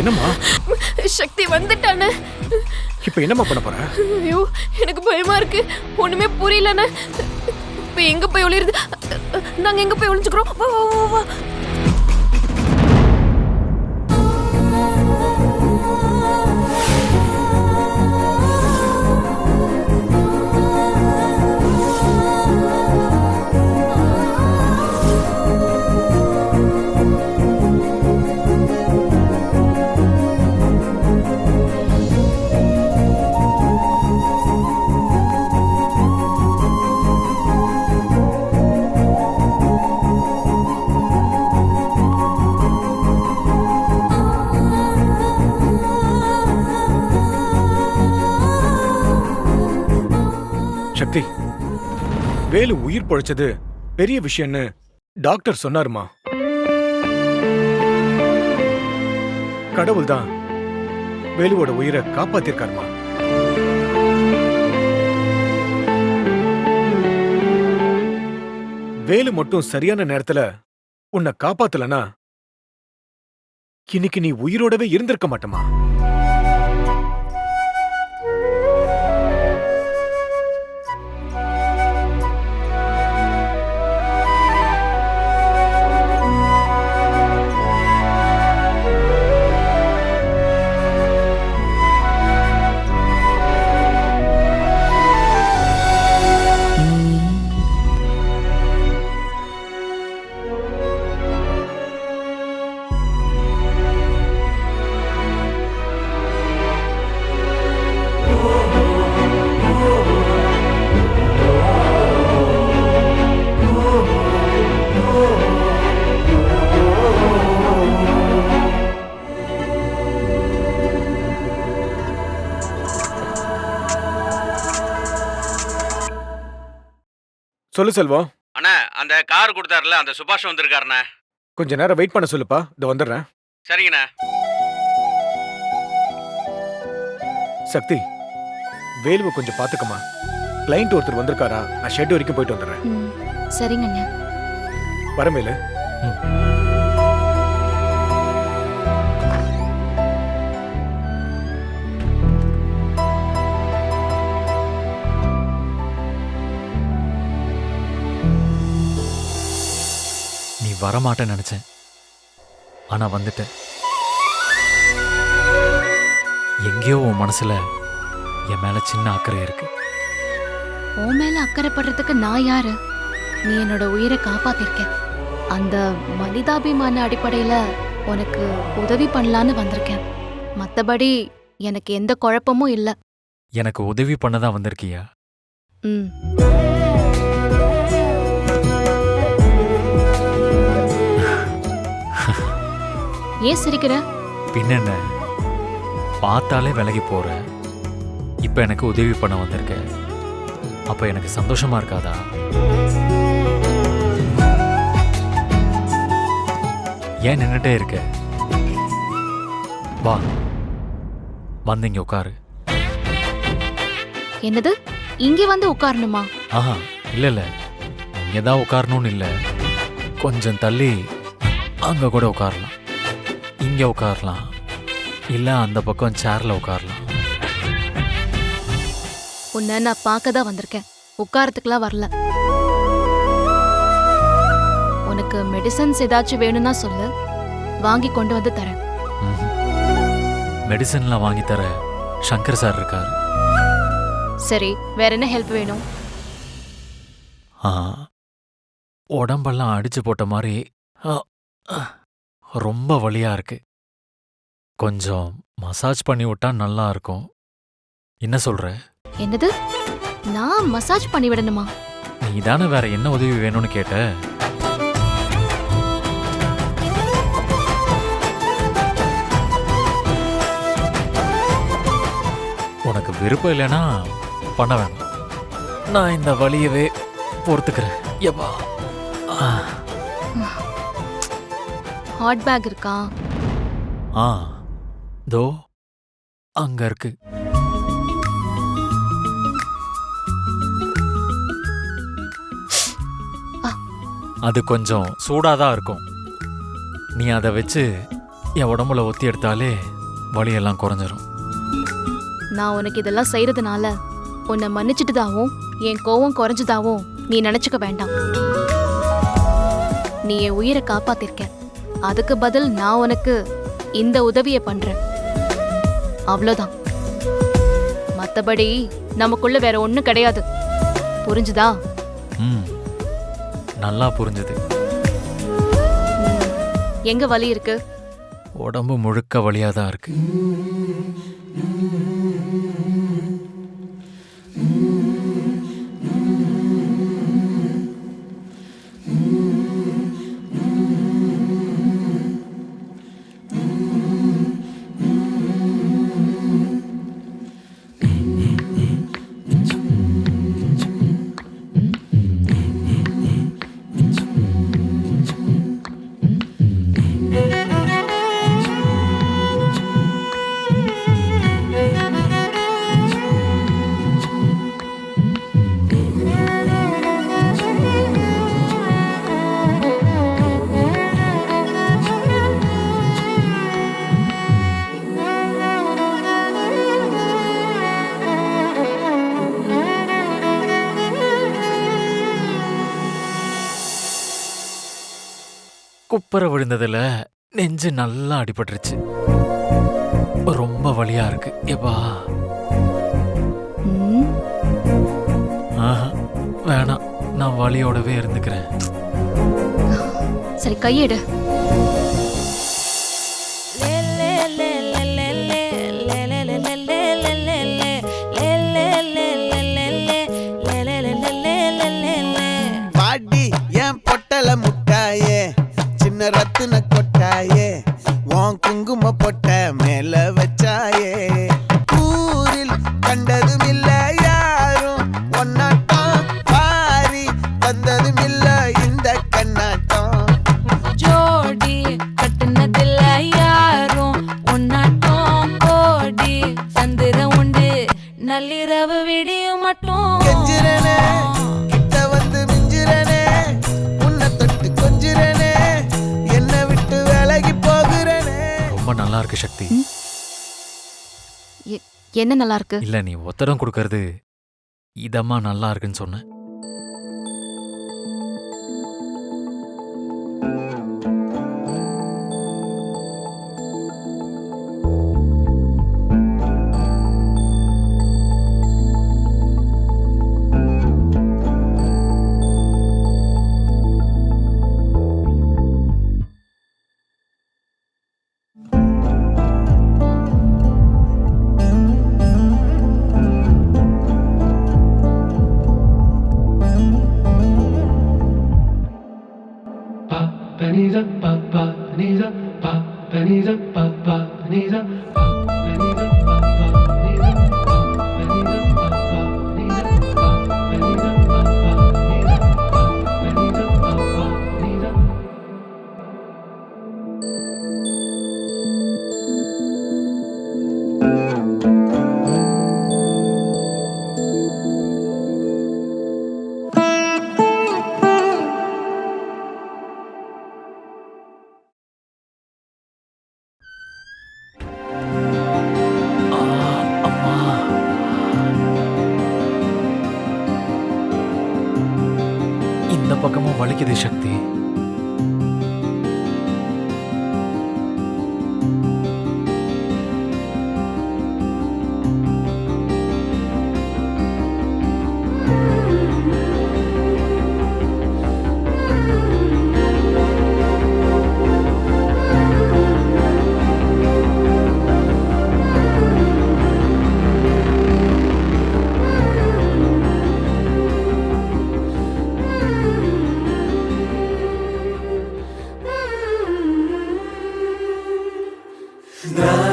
என்னம்மா? சக்தி வந்துட்டானே. இப்ப என்னம்மா பண்ண போற? ஐயோ எனக்கு பயமா இருக்கு. ஒண்ணுமே புரியலண்ணே. இப்ப எங்க போய் ஒளிருது நாங்க எங்க போய் ஒளிஞ்சுக்கிறோம்? வா வா வா. வேலு உயிர் பொழைச்சது பெரிய விஷயம்னு டாக்டர் சொன்னாருமா. கடவுள் தான் வேலுவோட உயிரை காப்பாத்திருக்காருமா. வேலு மட்டும் சரியான நேரத்துல உன்னை காப்பாத்தலனா இன்னைக்கு நீ உயிரோடவே இருந்திருக்க மாட்டமா சொல்லு செல்வம் அண்ணா அந்த கார் கொடுத்தாருல அந்த சுபாஷ் வந்திருக்காருண்ணே. கொஞ்ச நேரம் வெயிட் பண்ண சொல்லுப்பா. இதோ வந்துடுறேன். சரிங்கண்ணா. சக்தி வேலுவை கொஞ்சம் பாத்துக்கமா கிளைண்ட் ஒருத்தர் வந்திருக்காரா? நான் ஷெட் வரைக்கும் போயிட்டு வந்துடுறேன். ம், சரிங்க அண்ணா வரமேலு நீ வரமாட்டேன்னு நினைச்சேன். ஆனா வந்துட்ட எங்கேயோ உன் மனசுல என் மேல சின்ன அக்கறை இருக்கு. உன் மேல அக்கறைப்படுறதுக்கு நான் யாரு? நீ என்னோட உயிரை காப்பாத்திருக்க. அந்த மனிதாபிமான அடிப்படையில உனக்கு உதவி பண்ணலான்னு வந்திருக்கேன். மத்தபடி எனக்கு எந்த குழப்பமும் இல்ல. எனக்கு உதவி பண்ணதான் வந்திருக்கியா? ம். ஏன் சிரிக்கிற? பின்ன என்ன பார்த்தாலே விலகி போற. இப்ப எனக்கு உதவி பண்ண வந்திருக்க. அப்ப எனக்கு சந்தோஷமா இருக்காதா? ஏன் நின்னுட்டே இருக்க? வா. வந்து இங்க உட்காரு என்னது? இங்க வந்து உட்காரணுமா ஆஹா இல்ல இல்ல. இங்க தான் உட்காரணும்னு இல்ல. கொஞ்சம் தள்ளி அங்க கூட உட்காரலாம் இங்க உட்காரலாம். இல்ல அந்த பக்கம் சேர்ல உட்காரலாம். உன்னை நான் பார்க்க தான் வந்திருக்கேன். உட்காரத்துக்குலாம் வரல. உனக்கு மெடிசன்ஸ் ஏதாச்சும் வேணும்னா சொல்லு. வாங்கி கொண்டு வந்து தரேன். மெடிசன்லாம் வாங்கி தர சங்கர் சார் இருக்காரு. சரி வேற என்ன ஹெல்ப் வேணும்? ஆ. உடம்பெல்லாம் அடிச்சு போட்ட மாதிரி ஆ, ஆ, ரொம்ப வலியா இருக்கு. கொஞ்சம் மசாஜ் பண்ணி விட்டா நல்லா இருக்கும். என்ன சொல்ற? என்னது? நான் மசாஜ் பண்ணி விடணுமா? நீ தானே வேற என்ன உதவி வேணும்னு கேட்ட? உனக்கு விருப்பம் இல்லைன்னா பண்ண வேணாம். நான் இந்த வலியவே பொறுத்துக்கிறேன். எப்பா. ஹாட் பேக் இருக்கா? ஆ தோ அங்க இருக்கு. அது கொஞ்சம் சூடாதான் இருக்கும். நீ அதை வச்சு என் உடம்புல ஒத்தி எடுத்தாலே வலியெல்லாம் குறைஞ்சிரும். நான் உனக்கு இதெல்லாம் செய்யறதுனால உன்னை மன்னிச்சிட்டுதாவும் என் கோவம் குறைஞ்சதாவும் நீ நினைச்சுக்க வேண்டாம். நீ என் உயிரை காப்பாத்திருக்க. அதுக்கு பதில் நான் உனக்கு இந்த உதவியை பண்றேன். அவ்வளோதான் மத்தபடி நமக்குள்ள வேற ஒண்ணும் கிடையாது. புரிஞ்சுதா? ம். நல்லா புரிஞ்சுது. எங்க வலி இருக்கு? உடம்பு முழுக்க வலியாக தான் இருக்கு. குப்பரை விழுந்ததுல நெஞ்சு நல்லா அடிபட்டுருச்சு. ரொம்ப வலியா இருக்கு. எப்பா? வேணாம் நான் வலியோடவே இருந்துக்கிறேன். சரி கையெடு. மட்டும். கெஞ்சிரனே கிட்ட வந்து மிஞ்சிரனே உன்னை தொட்டு கொஞ்சிரனே என்னை விட்டு விலகி போகிறனே. ரொம்ப நல்லா இருக்கு சக்தி எ- என்ன நல்லா இருக்கு இல்ல நீ ஒத்தடம் கொடுக்கறது இதமா நல்லா இருக்குன்னு சொன்ன. need a uh, இந்த பக்கமும் வலிக்குது சக்தி Gna